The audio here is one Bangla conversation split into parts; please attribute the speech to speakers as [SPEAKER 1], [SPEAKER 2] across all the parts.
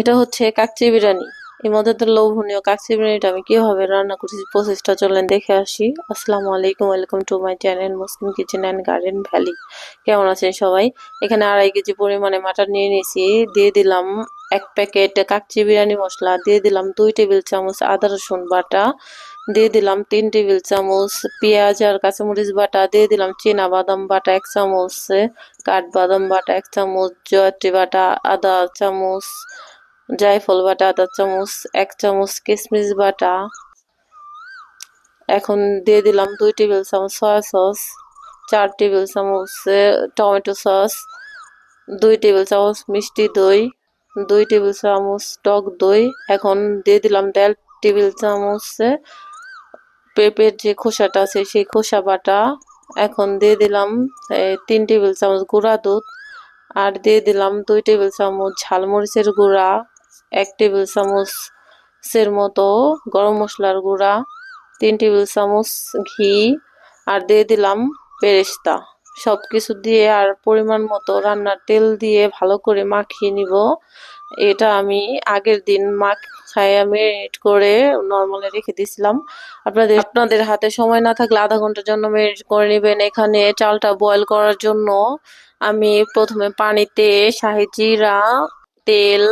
[SPEAKER 1] এটা হচ্ছে কাকচি বিরিয়ানি। এই তো লোভনীয় কাকচি বিরিয়ানিটা আমি কীভাবে রান্না করেছি প্রসেসটা চলেন দেখে আসি। আসসালামু আলাইকুম welcome to my channel Muslim kitchen and garden valley কেমন আছেন সবাই? এখানে আড়াই কেজি পরিমাণে মাটন নিয়ে নিয়েছি, দিয়ে দিলাম এক প্যাকেট কাকচি বিরিয়ানি মশলা দিয়ে দিলাম দুই টেবিল চামচ আদা রসুন বাটা দিয়ে দিলাম তিন টেবিল চামচ পেঁয়াজ আর কাঁচামরিচ বাটা দিয়ে দিলাম চীনা বাদাম বাটা এক চামচ কাঠবাদাম বাটা এক চামচ, জয়ত্রী বাটা আদা চামচ, জায়ফল বাটা আদা চামচ, এক চামচ কিশমিশ বাটা। এখন দিয়ে দিলাম দুই টেবিল চামচ সয়া সস, চার টেবিল চামচ টমেটো সস, দুই টেবিল চামচ মিষ্টি দই দুই টেবিল চামচ টক দই, এখন দিয়ে দিলাম দেড় টেবিল চামচ পেঁপের যে খোসাটা আছে, সেই খোসা বাটা। এখন দিয়ে দিলাম তিন টেবিল চামচ গুঁড়া দুধ আর দিয়ে দিলাম দুই টেবিল চামচ ঝালমরিচের গুঁড়া, এক টেবিল চামচের মতো গরম মশলার গুঁড়া, তিন টেবিল চামচ ঘি আর দিয়ে দিলাম পেরেস্তা। সব কিছু দিয়ে আর পরিমাণ মতো রান্নার তেল দিয়ে ভালো করে মাখিয়ে নিব। এটা আমি আগের দিন মাখায় মেরিনেট করে নর্মালে রেখে দিয়েছিলাম আপনাদের আপনাদের হাতে সময় না থাকলে আধা ঘণ্টার জন্য মেরিনেট করে নেবেন। এখানে চালটা বয়েল করার জন্য আমি প্রথমে পানিতে শাহি জিরা, তেল,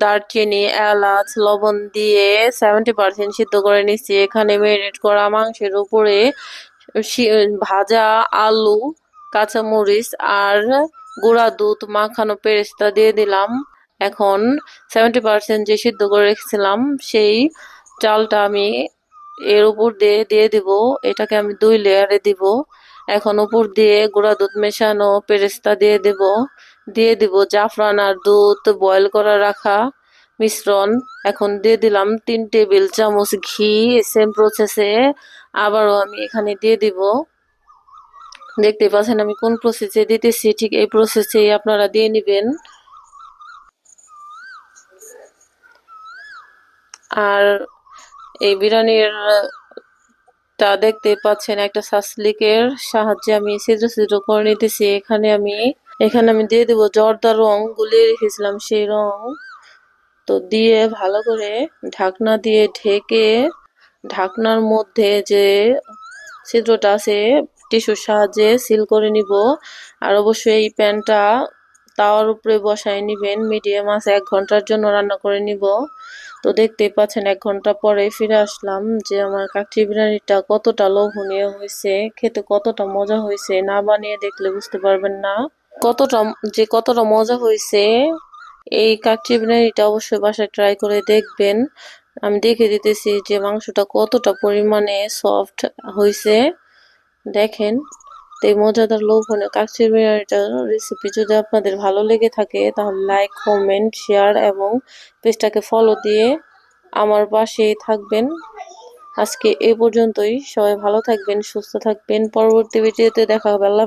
[SPEAKER 1] দারচিনি, এলাচ, লবণ দিয়ে সেভেন্টি পার্সেন্ট সিদ্ধ করে নিচ্ছি এখানে মেরিনেট করা মাংসের উপরে ভাজা আলু কাঁচামরিচ আর গুঁড়া দুধ মাখানো পেরেস্তা দিয়ে দিলাম। এখন সেভেন্টি পার্সেন্ট যে সিদ্ধ করে রেখেছিলাম, সেই চালটা আমি এর উপর দিয়ে দিয়ে দিব। এটাকে আমি দুই লেয়ারে দিব। এখন উপর দিয়ে গুঁড়া দুধ মেশানো পেরেস্তা দিয়ে দেব। দিয়ে দিব জাফরান আর দুধ বয়েল করা রাখা মিশ্রণ। এখন দিয়ে দিলাম তিন টেবিল চামচ ঘি সেম প্রসেসে আবারও আমি এখানে দিয়ে দিব। দেখতে পাচ্ছেন আমি কোন প্রসেসে দিতেছি, ঠিক এই প্রসেসে আপনারা দিয়ে নেবেন। আর এই বিরিয়ানির তা দেখতে পাচ্ছেন একটা সাসলিকের সাহায্যে আমি ছিদ্র ছিদ্র করে নিতেছি। এখানে আমি এখানে আমি দিয়ে দেবো জর্দা রং, গুলিয়ে রেখেছিলাম সেই রং। তো দিয়ে ভালো করে ঢাকনা দিয়ে ঢেকে, ঢাকনার মধ্যে যে ছিদ্রটা আছে টিস্যুর সাহায্যে সিল করে নিব। আর অবশ্যই এই প্যানটা তাওয়ার উপরে বসায় নিবেন। মিডিয়াম আছে, এক ঘণ্টার জন্য রান্না করে নিব। তো দেখতেই পাচ্ছেন, এক ঘণ্টা পরে ফিরে আসলাম যে আমার কাকটি বিরিয়ানিটা কতটা লোভনীয় হয়েছে, খেতে কতটা মজা হয়েছে, না বানিয়ে দেখলে বুঝতে পারবেন না। কতটা, যে কতটা মজা হয়েছে, এই কাকটি বিরিয়ানিটা অবশ্যই বাসায় ট্রাই করে দেখবেন। আমি দেখে দিতেছি যে মাংসটা কতটা পরিমাণে সফট হয়েছে। দেখেন, তো এই মজাদার লোভনীয় কাকচির বিরিয়ানিটার রেসিপি যদি আপনাদের ভালো লেগে থাকে, তাহলে লাইক কমেন্ট শেয়ার এবং পেজটাকে ফলো দিয়ে আমার পাশেই থাকবেন। আজকে এ পর্যন্তই। সবাই ভালো থাকবেন, সুস্থ থাকবেন। পরবর্তী ভিডিওতে দেখা হবে। আল্লাহ